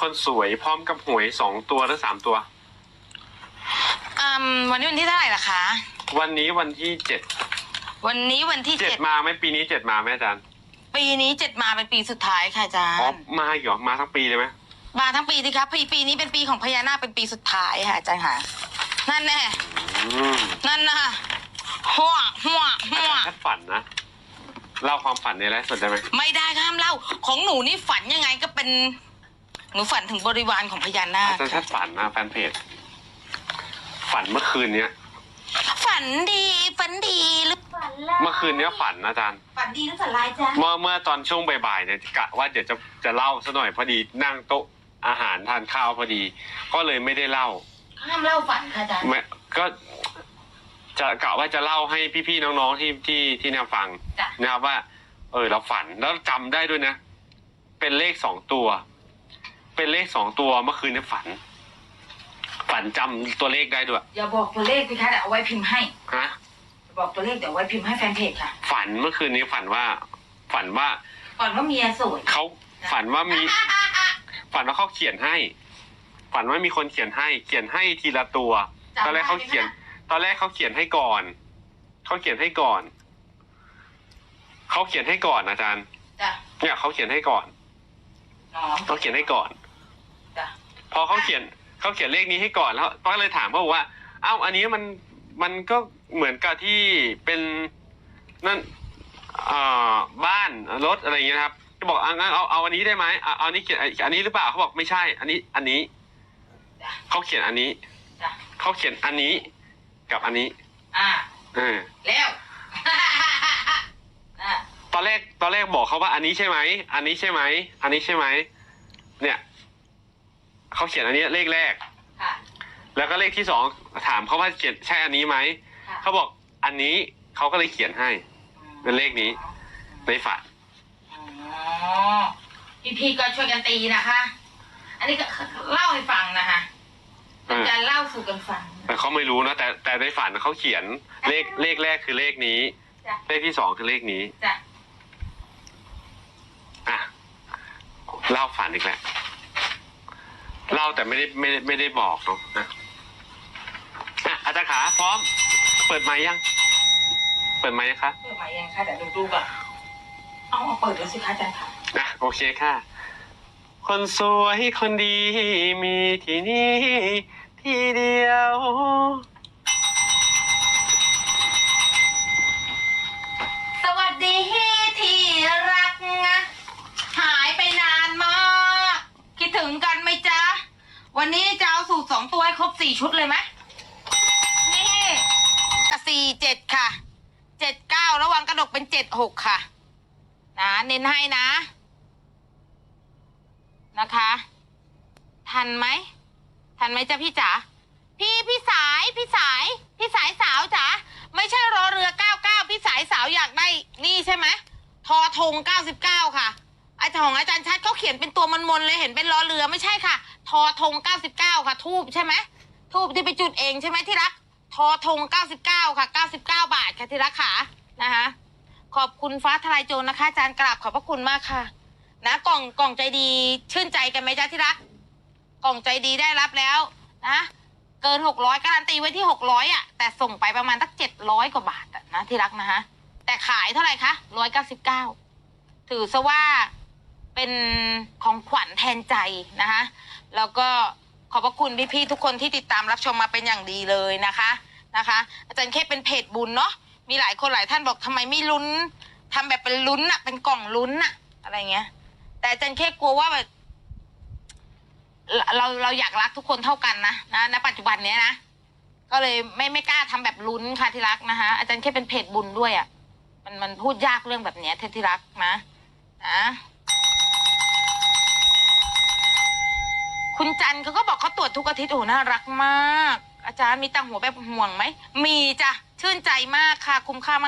คนสวยพร้อมกับหวยสองตัวหรือสามตัว อืมวันนี้วันที่เท่าไหร่ล่ะคะ วันนี้วันที่เจ็ดวันนี้วันที่เจ็ดเจ็ดมาไหมปีนี้เจ็ดมาไหมอาจารย์ปีนี้เจ็ดมาเป็นปีสุดท้ายค่ะอาจารอ๋อย์มาอีกเหรอมาทั้งปีเลยไหมมาทั้งปีสิครับปีปีนี้เป็นปีของพญานาคเป็นปีสุดท้ายค่ะอาจารย์ค่ะ นั่นแน่อืมนั่นนะหัวหัวหัอาวจารย์แค่ฝันนะเล่าความฝันในไลฟ์สดได้ไหมไม่ได้ห้ามเล่าของหนูนี่ฝันยังไงก็เป็น หนูฝันถึงบริวารของพญานาอาคจารย์แค่ฝันนะแฟนเพจ ฝันเมื่อคืนเนี้ย ฝันดีฝันดีหรือฝันร้ายเมื่อคืนเนี้ยฝันนะอาจารย์ ฝันดีหรือฝันลายจ้ะเมื่อเมื่อตอนช่วงบ่ายๆเนี่ยกะว่าเดี๋ยวจะจะเล่าซะหน่อยพอดีนั่งโต๊ะอาหารทานข้าวพอดี ก็เลยไม่ได้เล่าห้ามเล่าฝันค่ะอาจารย์ไม่ก็ จะกะว่าจะเล่าให้พี่ๆน้องๆที่ที่ที่เนี่ยฟังจ้ะนะครับว่า เออเราฝันแล้วจำได้ด้วยนะ เป็นเลขสองตัว เป็นเลขสองตัวเมื่อคืนเนี่ยฝัน ฝันจำตัวเลขได้ด้วยอย่าบอกตัวเลขสิคะเดี๋ยวเอาไว้พิมพ์ให้ฮะบอกตัวเลขเดี๋ยวเอาไว้พิมพ์ให้แฟนเพจค่ะฝันเมื่อคืนนี้ฝันว่า ฝันว่าก่อนว่าเมียสวยเขาฝันว่ามี ฝันว่าเขาเขียนให้ ฝันว่ามีคนเขียนให้ เขียนให้ทีละตัวจำตอนแรกเขาเขียนได้ไหมตอนแรกเขาเขียนให้ก่อน เขาเขียนให้ก่อน เขาเขียนให้ก่อนอาจารย์ จ้ะเนี่ยเขาเขียนให้ก่อน น้องเขาเขียนให้ก่อนจ้ะ พอเขาเขียนเขาเขียนเลขนี้ให้ก่อนแล้วก็เลยถามเขาบอกว่าเอ้าอันนี้มันมันก็เหมือนกับที่เป็นนั่นเอ่อบ้านรถอะไรอย่างเงี้ยนะครับก็บอกอะงั้นเอาเอาอันนี้ได้ไหมเอาเอาอันนี้เขียนอันนี้หรือเปล่าเขาบอกไม่ใช่ อันนี้อันนี้จ้ะเขาเขียนอันนี้จ้ะ เขาเขียนอันนี้กับอันนี้อ่าเออ แล้ว อะตอนแรกตอนแรกบอกเขาว่าอันนี้ใช่ไหม อันนี้ใช่ไหม อันนี้ใช่ไหม เนี่ย เขาเขียนอันนี้เลขแรก ค่ะ แล้วก็เลขที่สองถามเขาว่าเขียนใช่อันนี้ไหม ค่ะเขาบอกอันนี้เขาก็เลยเขียนให้ เป็นเลขนี้ ในฝัน อ๋อพี่พี่ๆก็ช่วยกันตีนะคะ อันนี้ก็เล่าให้ฟังนะคะเออจะเล่าสู่กันฟัง แต่เขาไม่รู้นะ แต่แต่ในฝันเขาเขียนเลขเลขแรกคือเลขนี้ จ้ะ เลขที่สองคือเลขนี้ จ้ะอะเล่าฝันอีกแล้ว เล่าแต่ไม่ได้ไม่ได้ไม่ได้บอกเนาะนะอะอาจารย์ขาพร้อม เปิดไมค์ยัง เปิดไมค์ยังคะเปิดใหม่ยังคะเดี๋ยวดูดูก่อนเอาเอาเปิดแล้วสิคะอาจารย์ค่ะอะโอเคค่ะ คนสวยคนดีมีที่นี่ที่เดียว สวัสดีที่รักนะหายไปนานมาก คิดถึงกันไหมจ๊ะ วันนี้จะเอาสูตรสองตัวให้ครบสี่ชุดเลยไหมนี่สี่เจ็ดค่ะ เจ็ดเก้าระวังกระดกเป็นเจ็ดหกค่ะ นะ เน้นให้นะ นะคะ ทันไหม ทันไหมจ๊ะพี่จ๋า พี่พี่สายพี่สาย พี่สายสาวจ๋า ไม่ใช่รอเรือเก้าเก้าพี่สายสาวอยากได้ นี่ใช่ไหมทอทงเก้าสิบเก้าค่ะ อาจารย์ของอาจารย์ชัดเขาเขียนเป็นตัวมนๆเลยเห็นเป็นรอเรือไม่ใช่ค่ะ ทอทงเก้าสิบเก้าค่ะ ทูบใช่ไหมทูบที่ไปจุดเองใช่ไหมที่รัก ทอทงเก้าสิบเก้าค่ะเก้าสิบเก้าบาทค่ะที่รักค่ะนะคะขอบคุณฟ้าทลายโจรนะคะอาจารย์กราบขอบพระคุณมากค่ะ นะกล่องกล่องใจดีชื่นใจกันไหมจ๊ะที่รัก กล่องใจดีได้รับแล้วนะเกินหกร้อยการันตีไว้ที่หกร้อยอะแต่ส่งไปประมาณตั้งเจ็ดร้อยกว่าบาทนะที่รักนะฮะแต่ขายเท่าไหร่คะร้อยเก้าสิบเก้าถือซะว่า เป็นของขวัญแทนใจนะคะแล้วก็ขอบพระคุณพี่ๆทุกคนที่ติดตามรับชมมาเป็นอย่างดีเลยนะคะนะคะ อาจารย์แค่เป็นเพจบุญเนาะมีหลายคนหลายท่านบอกทำไมไม่ลุ้นทำแบบเป็นลุ้นอะเป็นกล่องลุ้นอะอะไรเงี้ย แต่อาจารย์แค่กลัวว่าแบบเราเราอยากรักทุกคนเท่ากันนะนะณปัจจุบันเนี้ยนะก็เลยไม่ไม่กล้าทำแบบลุ้นค่ะที่รักนะคะอาจารย์แค่เป็นเพจบุญด้วยอะ่ะ มันมันพูดยากเรื่องแบบเนี้ยเทที่รักนะนะ คุณจันเขาก็บอกเขาตรวจทุกอาทิตย์โอ้น่ารักมาก อาจารย์มีตังหัวแบบห่วงไหมมีจ้ะชื่นใจมากค่ะคุ้มค่ามาก